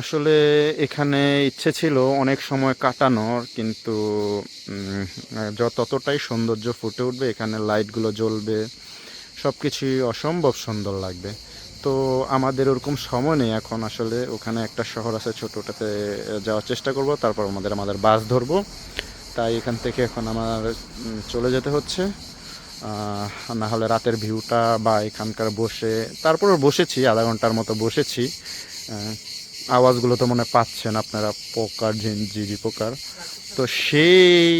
আসলে এখানে ইচ্ছে ছিল অনেক সময় কাটানোর, কিন্তু ততটাই সৌন্দর্য ফুটে উঠবে, এখানে লাইটগুলো জ্বলবে সব কিছুই অসম্ভব সুন্দর লাগবে। তো আমাদের ওরকম সময় নেই এখন আসলে, ওখানে একটা শহর আছে ছোটোটাতে যাওয়ার চেষ্টা করব, তারপর আমাদের আমাদের বাস ধরবো। তাই এখান থেকে এখন আমার চলে যেতে হচ্ছে। না হলে রাতের ভিউটা বা এখানকার বসে, তারপরও বসেছি, আধা ঘণ্টার মতো বসেছি। আওয়াজগুলো তো মনে পাচ্ছেন আপনারা, পোকার ঝিঞ্জিরি পোকার। তো সেই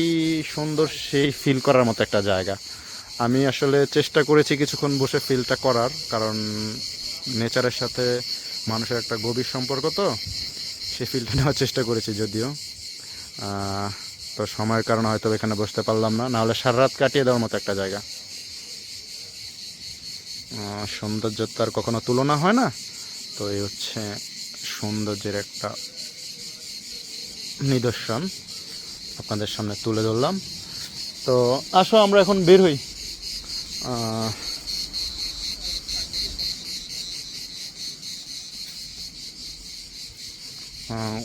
সুন্দর সেই ফিল করার মতো একটা জায়গা। আমি আসলে চেষ্টা করেছি কিছুক্ষণ বসে ফিলটা করার, কারণ নেচারের সাথে মানুষের একটা গভীর সম্পর্ক তো, সেই ফিলটা নেওয়ার চেষ্টা করেছি যদিও। তো সময়ের কারণে হয়তো এখানে বসতে পারলাম না নাহলে সারা রাত কাটিয়ে দেওয়ার মতো একটা জায়গা। সৌন্দর্য তো আর কখনো তুলনা হয় না? তো এই হচ্ছে সৌন্দর্যের একটা নিদর্শন আপনাদের সামনে তুলে ধরলাম। তো আসো আমরা এখন বের হই।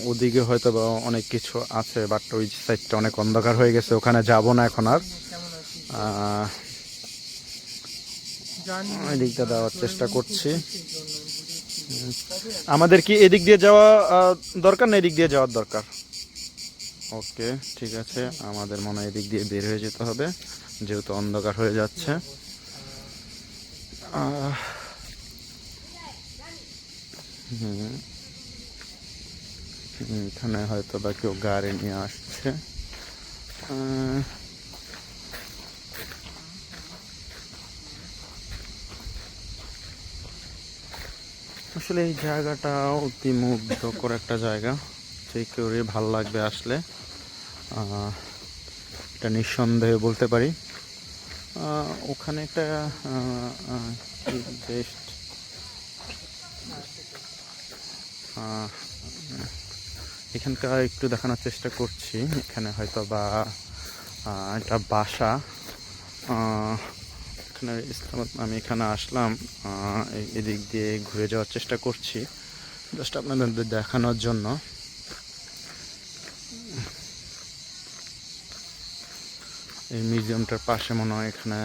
ওদিকে হয়তো বা অনেক কিছু আছে বাট ওই সাইডটা অনেক অন্ধকার হয়ে গেছে ওখানে যাব না এখন আর। ওই দিকটা দেওয়ার চেষ্টা করছি। আমাদের কি এদিক দিয়ে যাওয়া দরকার না এদিক দিয়ে যাওয়ার দরকার? ওকে, ঠিক আছে। আমাদের মনে এদিক দিয়ে বের হয়ে যেতে হবে, যেহেতু অন্ধকার হয়ে যাচ্ছে। এখানে হয়তো বা কেউ গাড়ি নিয়ে আসছে। আসলে এই জায়গাটা অতি মুগ্ধকর একটা জায়গা। যে কেউরই ভালো লাগবে আসলে এটা নিঃসন্দেহে বলতে পারি। ওখানে একটা বেস্ট এখানকার একটু দেখানোর চেষ্টা করছি। এখানে হয়তো বা একটা বাসা এখানে ইসলামাবাদ আমি এখানে আসলাম এদিক দিয়ে ঘুরে যাওয়ার চেষ্টা করছি জাস্ট আপনাদের দেখানোর জন্য। এই মিউজিয়ামটার পাশে মনে হয় এখানে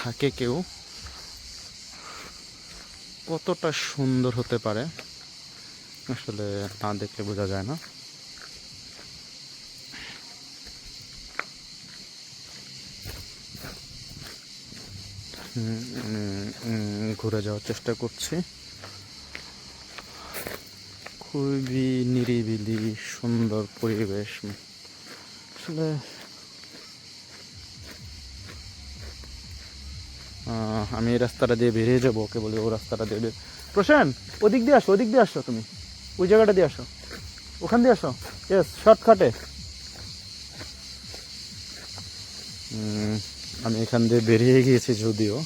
থাকে কেউ। কতটা সুন্দর হতে পারে, আসলে না দেখলে বোঝা যায় না। ঘুরে যাওয়ার চেষ্টা করছি। খুবই নিরিবিলি, সুন্দর পরিবেশ। আসলে আমি এই রাস্তাটা দিয়ে বেরিয়ে যাব, ওকে বলি, ও রাস্তাটা দিয়ে বের- প্রশান্ত, ওদিক দিয়ে আসো, ওদিক দিয়ে আসো তুমি। ওই জায়গাটা দিয়ে আসো। ওখান দিয়ে আসো। ইয়েস শর্টকাটে আমি এখান দিয়ে বেরিয়ে গিয়েছি যদিও,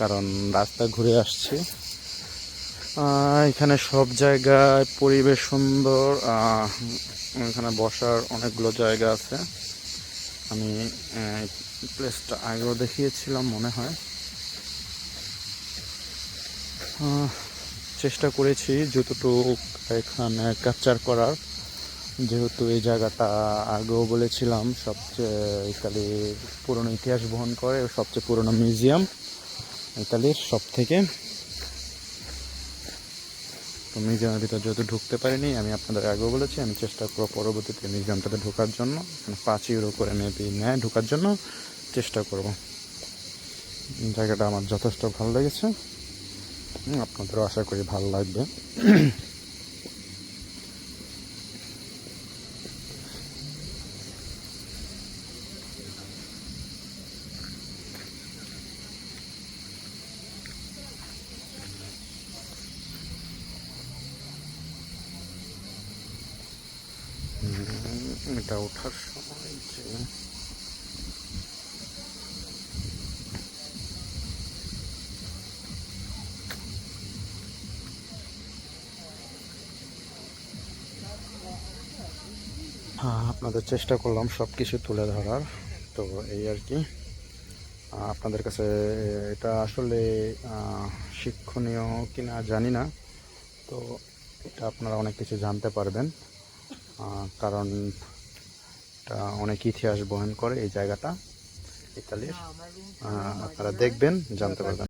কারণ রাস্তা ঘুরে আসছি। এখানে সব জায়গায় পরিবেশ সুন্দর এখানে বসার অনেকগুলো জায়গা আছে। আমি প্লেসটা আগেও দেখিয়েছিলাম মনে হয়। চেষ্টা করেছি যতটুকু এখানে ক্যাপচার করার। যেহেতু এই জায়গাটা আগেও বলেছিলাম, সবচেয়ে ইতালির পুরনো ইতিহাস বহন করে, সবচেয়ে পুরনো মিউজিয়াম ইতালির সব থেকে তো মিউজিয়ামের ভিতর যেহেতু ঢুকতে পারিনি, আমি আপনাদের আগেও বলেছি, আমি চেষ্টা করব পরবর্তীতে মিউজিয়ামটাতে ঢোকার জন্য এখানে পাঁচ ইউরো করে মেবি নেয় ঢোকার জন্য, চেষ্টা করব। জায়গাটা আমার যথেষ্ট ভালো লেগেছে। আপনাদেরও আশা করি ভালো লাগবে হুম, এটা ওঠার সময় যে হ্যাঁ আপনাদের চেষ্টা করলাম সব কিছু তুলে ধরার। তো এই আর কি। আপনাদের কাছে এটা আসলে শিক্ষণীয় কিনা জানি না। তো এটা আপনারা অনেক কিছু জানতে পারবেন। কারণ এটা অনেক ইতিহাস বহন করে এই জায়গাটা ইতালির। আহ, আপনারা দেখবেন জানতে পারবেন।